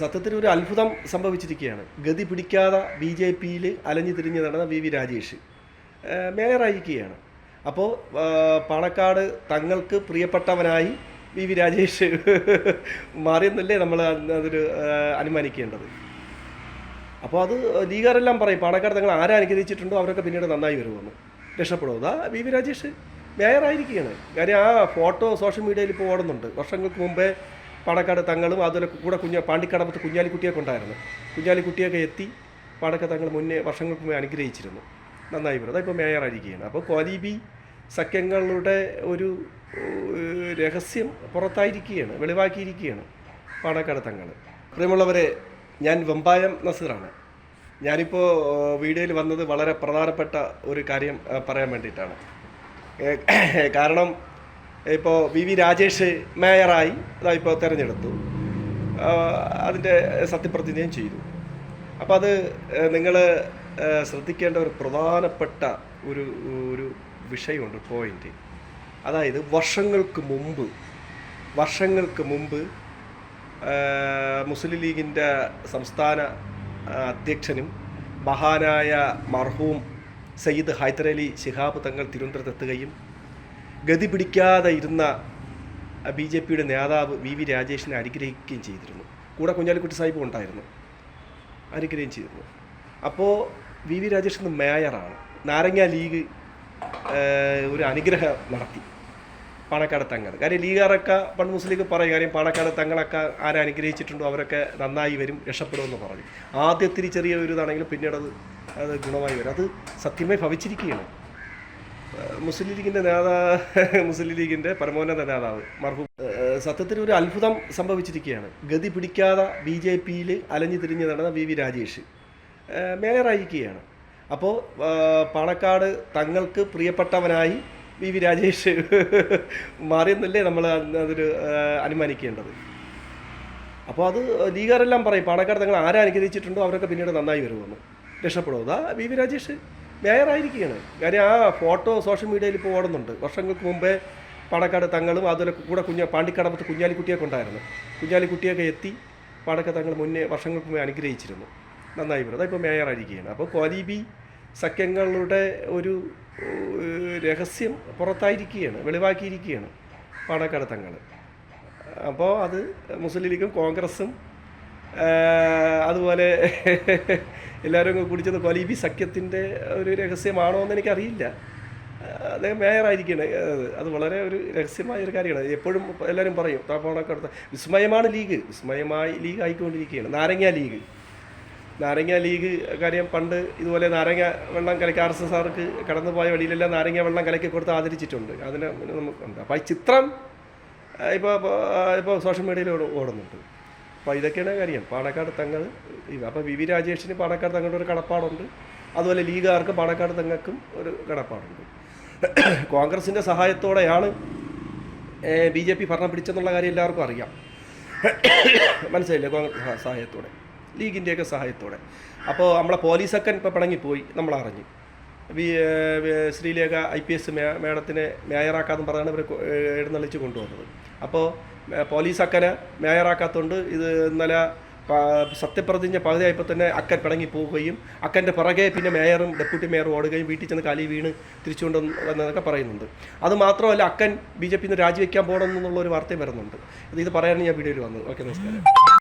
സത്യത്തിൽ ഒരു അത്ഭുതം സംഭവിച്ചിരിക്കുകയാണ്. ഗതി പിടിക്കാതെ ബി ജെ പിയിൽ അലഞ്ഞു തിരിഞ്ഞ് നടന്ന വി വി രാജേഷ് മേയറായിരിക്കുകയാണ്. അപ്പോൾ പാണക്കാട് തങ്ങൾക്ക് പ്രിയപ്പെട്ടവനായി വി വി രാജേഷ് മാറിയെന്നല്ലേ നമ്മൾ അതൊരു അനുമാനിക്കേണ്ടത്. അപ്പോൾ അത് ലീഗാരെല്ലാം പറയും പാണക്കാട് തങ്ങൾ ആരെ അനുഗ്രഹിച്ചിട്ടുണ്ടോ അവരൊക്കെ പിന്നീട് നന്നായി വരുമെന്ന്. രക്ഷപ്പെടും അതാ വി വി രാജേഷ് മേയറായിരിക്കുകയാണ്. കാര്യം ആ ഫോട്ടോ സോഷ്യൽ മീഡിയയിൽ ഇപ്പോൾ ഓടുന്നുണ്ട്. വർഷങ്ങൾക്ക് മുമ്പേ പാണക്കാട് തങ്ങളും അതുപോലെ കൂടെ കുഞ്ഞ പാണ്ടിക്കടമ്പത്ത് കുഞ്ഞാലിക്കുട്ടിയൊക്കെ ഉണ്ടായിരുന്നു. കുഞ്ഞാലിക്കുട്ടിയൊക്കെ എത്തി പാണക്കാട് തങ്ങൾ മുന്നേ വർഷങ്ങൾക്ക് മുമ്പേ അനുഗ്രഹിച്ചിരുന്നു. നന്നായി വരും അതിപ്പോൾ മേയറായിരിക്കുകയാണ്. അപ്പോൾ കോലീബി സഖ്യങ്ങളുടെ ഒരു രഹസ്യം പുറത്തായിരിക്കുകയാണ് വെളിവാക്കിയിരിക്കുകയാണ് പാണക്കാട് തങ്ങൾ പ്രിയമുള്ളവരെ ഞാൻ വെമ്പായം നസീറാണ്. ഞാനിപ്പോൾ വീഡിയോയിൽ വന്നത് വളരെ പ്രധാനപ്പെട്ട ഒരു കാര്യം പറയാൻ വേണ്ടിയിട്ടാണ്. കാരണം ഇപ്പോൾ വി വി രാജേഷ് മേയറായി അതാ ഇപ്പോൾ തിരഞ്ഞെടുത്തു. അതിന്റെ സത്യപ്രതിജ്ഞയും ചെയ്തു. അപ്പോൾ അത് നിങ്ങൾ ശ്രദ്ധിക്കേണ്ട ഒരു പ്രധാനപ്പെട്ട ഒരു ഒരു വിഷയമുണ്ട് പോയിന്റ് അതായത് വർഷങ്ങൾക്ക് മുമ്പ് വർഷങ്ങൾക്ക് മുമ്പ് മുസ്ലിം ലീഗിന്റെ സംസ്ഥാന അധ്യക്ഷനും മഹാനായ മർഹൂം സയ്യിദ് ഹൈദരലി ശിഹാബ് തങ്ങൾ തിരുവനന്തപുരത്തെത്തുകയും ഗതി പിടിക്കാതെ ഇരുന്ന ബി ജെ പിയുടെ നേതാവ് വി വി രാജേഷിനെ അനുഗ്രഹിക്കുകയും ചെയ്തിരുന്നു. കൂടെ കുഞ്ഞാലിക്കുട്ടി സാഹിബും ഉണ്ടായിരുന്നു. അനുഗ്രഹം ചെയ്തിരുന്നു. അപ്പോൾ വി വി രാജേഷ് ഇന്ന് മേയറാണ്. നാരങ്ങ ലീഗ് ഒരു അനുഗ്രഹം നടത്തി. പാണക്കാട് തങ്ങൾ. കാര്യം ലീഗാറൊക്കെ പണ്ട് മുസ്ലിം ലീഗ് പറയും കാര്യം പാണക്കാട് തങ്ങളൊക്കെ ആരെ അനുഗ്രഹിച്ചിട്ടുണ്ടോ അവരൊക്കെ നന്നായി വരും രക്ഷപ്പെടുമെന്ന് പറഞ്ഞു. ആദ്യത്തിരി ചെറിയ ഒരു ഇതാണെങ്കിലും പിന്നീട് അത് അത് ഗുണമായി വരും. അത് സത്യമായി ഭവിച്ചിരിക്കുകയാണ്. മുസ്ലിം ലീഗിന്റെ നേതാ മുസ്ലിം ലീഗിന്റെ പരമോന്നത നേതാവ് മർഹു. സത്യത്തിൽ ഒരു അത്ഭുതം സംഭവിച്ചിരിക്കുകയാണ്. ഗതി പിടിക്കാതെ ബി ജെ പിയിൽ അലഞ്ഞു തിരിഞ്ഞ് നടന്ന വി വി രാജേഷ് മേയറായിരിക്കുകയാണ്. അപ്പോൾ പാണക്കാട് തങ്ങൾക്ക് പ്രിയപ്പെട്ടവനായി വി വി രാജേഷ് മാറിയെന്നല്ലേ നമ്മൾ അതൊരു അനുമാനിക്കേണ്ടത്. അപ്പോൾ അത് ലീഗാരെല്ലാം പറയും പാണക്കാട് തങ്ങൾ ആരെ അനുഗ്രഹിച്ചിട്ടുണ്ടോ അവരൊക്കെ പിന്നീട് നന്നായി വരുമെന്ന്. രക്ഷപ്പെടുമോ അതാ വി വി രാജേഷ്. മേയറായിരിക്കുകയാണ് കാര്യം ആ ഫോട്ടോ സോഷ്യൽ മീഡിയയിൽ ഇപ്പോൾ ഓടുന്നുണ്ട്. വർഷങ്ങൾക്ക് മുമ്പേ പാണക്കാട് തങ്ങളും അതുപോലെ കൂടെ കുഞ്ഞ പാണ്ടിക്കടമ്പത്ത് കുഞ്ഞാലിക്കുട്ടിയൊക്കെ ഉണ്ടായിരുന്നു. കുഞ്ഞാലിക്കുട്ടിയൊക്കെ എത്തി പാണക്കാട് തങ്ങൾ മുന്നേ വർഷങ്ങൾക്ക് മുമ്പേ അനുഗ്രഹിച്ചിരുന്നു. നന്നായി വരും അതാ ഇപ്പോൾ മേയറായിരിക്കുകയാണ്. അപ്പോൾ കോലീബി സഖ്യങ്ങളുടെ ഒരു രഹസ്യം പുറത്തായിരിക്കുകയാണ്. വെളിവാക്കിയിരിക്കുകയാണ് പാണക്കാട് തങ്ങൾ. അപ്പോൾ അത് മുസ്ലിം ലീഗും കോൺഗ്രസും അതുപോലെ എല്ലാവരും കൂടി കുടിച്ചത് കൊലീബി സഖ്യത്തിന്റെ ഒരു രഹസ്യമാണോ എന്ന് എനിക്കറിയില്ല. അദ്ദേഹം മേയറായിരിക്കണം. അത് വളരെ ഒരു രഹസ്യമായ ഒരു കാര്യമാണ്. എപ്പോഴും എല്ലാവരും പറയും താപ്പാണക്കടുത്ത വിസ്മയമാണ് ലീഗ്. വിസ്മയമായി ലീഗ് ആയിക്കൊണ്ടിരിക്കുകയാണ്. നാരങ്ങ ലീഗ്. നാരങ്ങ ലീഗ് കാര്യം പണ്ട് ഇതുപോലെ നാരങ്ങ വെള്ളം കലക്കി ആർ എസ് എസ് ആർക്ക് കടന്നു പോയ വഴിയിലെല്ലാം നാരങ്ങ വെള്ളം കലക്കി കൊടുത്ത് ആദരിച്ചിട്ടുണ്ട്. അതിന് നമുക്കുണ്ട് അപ്പോൾ ഈ ചിത്രം ഇപ്പോൾ ഇപ്പോൾ സോഷ്യൽ മീഡിയയിൽ ഓടുന്നുണ്ട്. അപ്പോൾ ഇതൊക്കെയാണ് കാര്യം. പാണക്കാട് തങ്ങൾ അപ്പോൾ വി വി രാജേഷിന് പാണക്കാട് തങ്ങളുടെ ഒരു കടപ്പാടുണ്ട്. അതുപോലെ ലീഗുകാർക്ക് പാണക്കാട് തങ്ങൾക്കും ഒരു കടപ്പാടുണ്ട്. കോൺഗ്രസിന്റെ സഹായത്തോടെയാണ് ബി ജെ പി ഭരണം പിടിച്ചെന്നുള്ള കാര്യം എല്ലാവർക്കും അറിയാം. മനസ്സിലായില്ലേ? കോൺഗ്രസ് സഹായത്തോടെ. ലീഗിന്റെയൊക്കെ സഹായത്തോടെ. അപ്പോൾ നമ്മളെ പോലീസൊക്കെ ഇപ്പോൾ പിണങ്ങിപ്പോയി നമ്മൾ അറിഞ്ഞു ശ്രീലേഖ ഐ പി എസ് മേഡത്തിനെ മേയറാക്കാന്ന് പറഞ്ഞാണ് ഇവർ എഴുന്നള്ളിച്ച് കൊണ്ടുവന്നത്. അപ്പോൾ പോലീസ് അക്കനെ മേയറാക്കാത്തതുകൊണ്ട് ഇത് ഇന്നലെ സത്യപ്രതിജ്ഞ പകുതിയായപ്പോൾ തന്നെ അക്കൻ പിണങ്ങി പോവുകയും അക്കന്റെ പിറകെ പിന്നെ മേയറും ഡെപ്യൂട്ടി മേയറും ഓടുകയും വീട്ടിൽ ചെന്ന് കാലി വീണ് തിരിച്ചുകൊണ്ട് വന്നതൊക്കെ പറയുന്നുണ്ട്. അത് മാത്രമല്ല അക്കൻ ബി ജെ പിന്ന് രാജിവെക്കാൻ പോകണം ഒരു വാർത്തയും വരുന്നുണ്ട്. ഇത് പറയാനാണ് ഞാൻ വീഡിയോയിൽ വന്നത്. ഓക്കെ നമസ്കാരം.